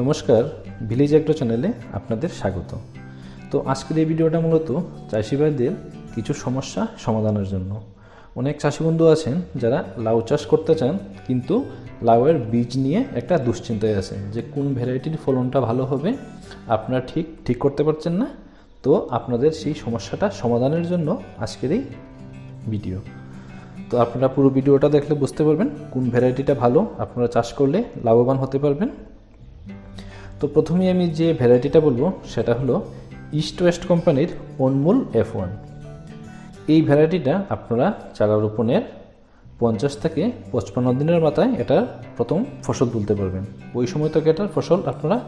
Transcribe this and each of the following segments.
নমস্কার village agro চ্যানেলে আপনাদের স্বাগত। তো আজকের এই ভিডিওটা মূলত চাষি ভাইদের কিছু সমস্যা সমাধানের জন্য। অনেক চাষি বন্ধু আছেন যারা লাউ চাষ করতে চান, কিন্তু লাউয়ের বীজ নিয়ে একটা দুশ্চিন্তায় আছেন যে কোন ভ্যারাইটির ফলনটা ভালো হবে, আপনারা ঠিক ঠিক করতে পারছেন না। তো আপনাদের সেই সমস্যাটা সমাধানের জন্য আজকের এই ভিডিও। তো আপনারা পুরো ভিডিওটা দেখলে বুঝতে পারবেন কোন ভ্যারাইটিটা ভালো, আপনারা চাষ করলে লাভবান হতে পারবেন। তো প্রথমেই আমি যে ভ্যারাইটিটা বলব, সেটা হলো ইস্ট ওয়েস্ট কোম্পানির অনমূল এফ ওয়ান এই ভ্যারাইটিটা আপনারা চারা রোপণের পঞ্চাশ থেকে পঁচপান্ন দিনের মাথায় এটার প্রথম ফসল তুলতে পারবেন। ওই সময় থেকে এটার ফসল আপনারা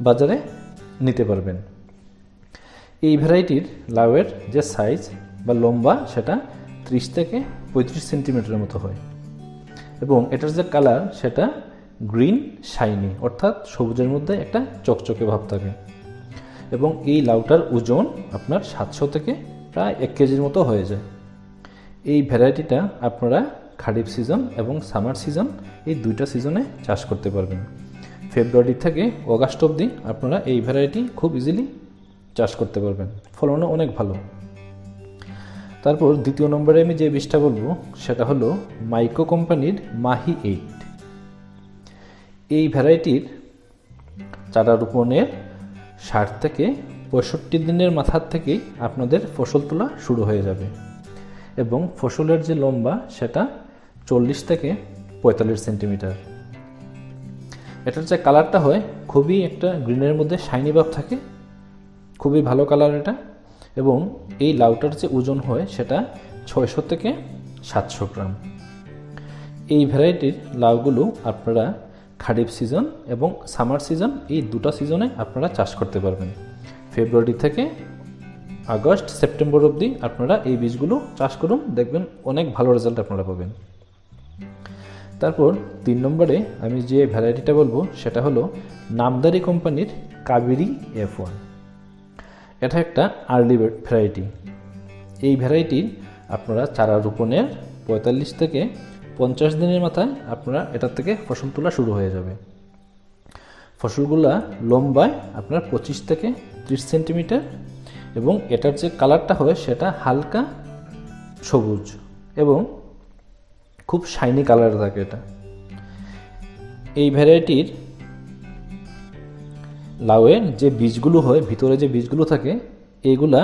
বাজারে নিতে পারবেন। এই ভ্যারাইটির লাউয়ের যে সাইজ বা লম্বা, সেটা ত্রিশ থেকে পঁয়ত্রিশ সেন্টিমিটারের মতো হয়। এবং এটার যে কালার সেটা গ্রিন, শাইনি, অর্থাৎ সবুজের মধ্যে একটা চকচকে ভাব থাকে। এবং এই লাউটার ওজন আপনার সাতশো থেকে প্রায় এক কেজির মতো হয়ে যায়। এই ভ্যারাইটিটা আপনারা খারিফ সিজন এবং সামার সিজন এই দুইটা সিজনে চাষ করতে পারবেন। ফেব্রুয়ারি থেকে অগাস্ট অবধি আপনারা এই ভ্যারাইটি খুব ইজিলি চাষ করতে পারবেন। ফলনও অনেক ভালো। তারপর দ্বিতীয় নম্বরে আমি যে বীজটা বলব, সেটা হলো মাইকো কোম্পানির মাহি এইট এই ভ্যারাইটির চারা রোপণের ষাট থেকে পঁয়ষট্টি দিনের মাথার থেকেই আপনাদের ফসল তোলা শুরু হয়ে যাবে। এবং ফসলের যে লম্বা, সেটা চল্লিশ থেকে পঁয়তাল্লিশ সেন্টিমিটার। এটার যে কালারটা হয়, খুবই একটা গ্রিনের মধ্যে শাইনি ভাব থাকে। খুবই ভালো কালার এটা। এবং এই লাউটার যে ওজন হয়, সেটা ছয়শো থেকে সাতশো গ্রাম। এই ভ্যারাইটির লাউগুলো আপনারা খারিফ সিজন এবং সামার সিজন, এই দুটো সিজনে আপনারা চাষ করতে পারবেন। ফেব্রুয়ারি থেকে আগস্ট, সেপ্টেম্বর অবধি আপনারা এই বীজগুলো চাষ করুন, দেখবেন অনেক ভালো রেজাল্ট আপনারা পাবেন। তারপর তিন নম্বরে আমি যে ভ্যারাইটিটা বলব, সেটা হলো নামদারি কোম্পানির কাবেরি এফ ওয়ান এটা একটা আর্লি ভ্যারাইটি এই ভ্যারাইটির আপনারা চারা রোপণের পঁয়তাল্লিশ থেকে পঞ্চাশ দিনের মাথায় আপনারা এটার থেকে ফসল তোলা শুরু হয়ে যাবে। ফসলগুলা লম্বায় আপনার পঁচিশ থেকে ত্রিশ সেন্টিমিটার এবং এটার যে কালারটা হয় সেটা হালকা সবুজ এবং খুব শাইনি কালার থাকে এটা। এই ভ্যারাইটির লাউয়ের যে বীজগুলো হয়, ভিতরে যে বীজগুলো থাকে, এগুলা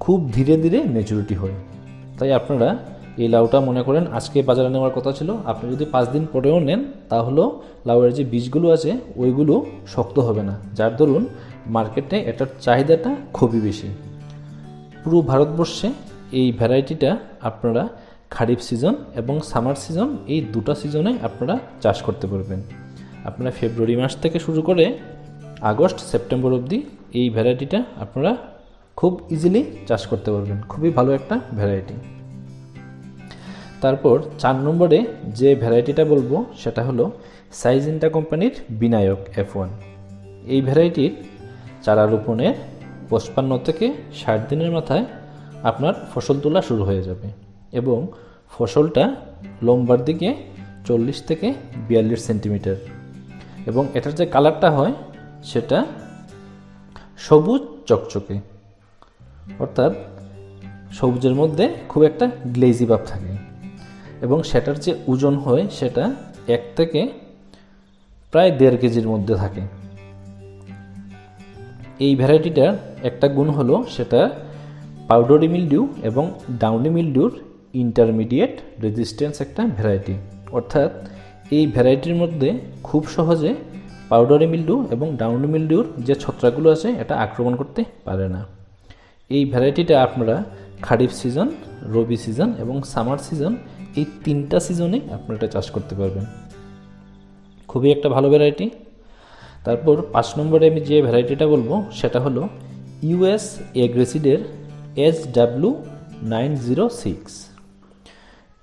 খুব ধীরে ধীরে মেচুরিটি হয়। তাই আপনারা এই লাউটা মনে করেন আজকে বাজারে নেওয়ার কথা ছিল। আপনি যদি পাঁচ দিন পরেও নেন তাহলেও লাউয়ের যে বীজগুলো আছে, ওইগুলো শক্ত হবে না। যার দরুন মার্কেটে এটার চাহিদাটা খুবই বেশি। পুরো ভারতবর্ষে এই ভ্যারাইটিটা আপনারা খারিফ সিজন এবং সামার সিজন, এই দুটো সিজনে আপনারা চাষ করতে পারবেন। আপনারা ফেব্রুয়ারি মাস থেকে শুরু করে আগস্ট, সেপ্টেম্বর অবধি এই ভ্যারাইটিটা আপনারা খুব ইজিলি চাষ করতে পারবেন। খুবই ভালো একটা ভ্যারাইটি। তারপর চার নম্বরে যে ভ্যারাইটিটা বলব, সেটা হলো সাইজিনটা কোম্পানির বিনায়ক এফ ওয়ান এই ভ্যারাইটির চারা রোপণের পঁচপান্ন থেকে ষাট দিনের মাথায় আপনার ফসল তোলা শুরু হয়ে যাবে এবং ফসলটা লম্বার দিকে চল্লিশ থেকে বিয়াল্লিশ সেন্টিমিটার এবং এটার যে কালারটা হয়, সেটা সবুজ চকচকে। অর্থাৎ সবুজের মধ্যে খুব একটা গ্লেজি ভাব থাকে। এবং সেটার যে ওজন হয় সেটা এক থেকে প্রায় দেড় কেজির মধ্যে থাকে। এই ভ্যারাইটিটার একটা গুণ হলো সেটা পাউডারি মিলডিউ এবং ডাউনি মিলডিউর ইন্টারমিডিয়েট রেজিস্ট্যান্স একটা ভ্যারাইটি। অর্থাৎ এই ভ্যারাইটির মধ্যে খুব সহজে পাউডারি মিলডিউ এবং ডাউনি মিলডিউর যে ছত্রাকগুলো আছে এটা আক্রমণ করতে পারে না। এই ভ্যারাইটিটা আপনারা খারিফ সিজন, রবি সিজন এবং সামার সিজন এই তিনটা সিজনে আপনারা এটা চাষ করতে পারবেন। খুবই একটা ভালো ভ্যারাইটি তারপর পাঁচ নম্বরে আমি যে ভ্যারাইটিটা বলব, সেটা হলো US এগ্রেসিডের S W nine zero six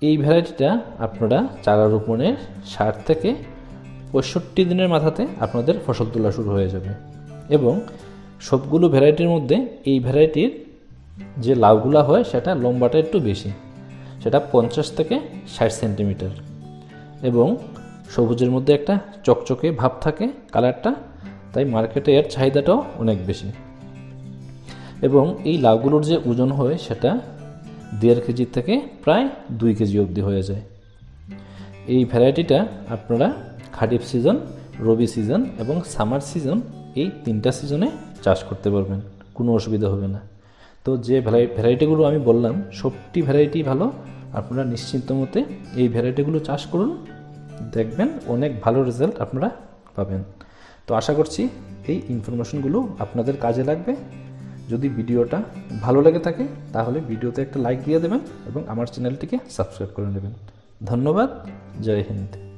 এই ভ্যারাইটিটা আপনারা চারা রোপণের ষাট থেকে পঁয়ষট্টি দিনের মাথাতে আপনাদের ফসল তোলা শুরু হয়ে যাবে। এবং সবগুলো ভ্যারাইটির মধ্যে এই ভ্যারাইটির যে লাউগুলা হয়, সেটা লম্বাটা একটু বেশি। সেটা পঞ্চাশ থেকে ষাট সেন্টিমিটার। এবং সবুজের মধ্যে একটা চকচকে ভাব থাকে কালারটা, তাই মার্কেটে এর চাহিদাটাও অনেক বেশি। এবং এই লাউগুলোর যে ওজন হয় সেটা দেড় কেজি থেকে প্রায় দুই কেজি অবধি হয়ে যায়। এই ভ্যারাইটিটা আপনারা খারিফ সিজন, রবি সিজন এবং সামার সিজন এই তিনটা সিজনে চাষ করতে পারবেন। কোনো অসুবিধা হবে না। তো যে ভ্যারাইটিগুলো আমি বললাম, সবটি ভ্যারাইটি ভালো। আপনারা নিশ্চিন্ত মতে এই ভ্যারাইটিগুলো চাষ করুন। দেখবেন অনেক ভালো রেজাল্ট আপনারা পাবেন। তো আশা করছি এই ইনফরমেশনগুলো আপনাদের কাজে লাগবে। যদি ভিডিওটা ভালো লেগে থাকে, তাহলে ভিডিওতে একটা লাইক দিয়ে দেবেন এবং আমার চ্যানেলটিকে সাবস্ক্রাইব করে নেবেন। ধন্যবাদ, জয় হিন্দ।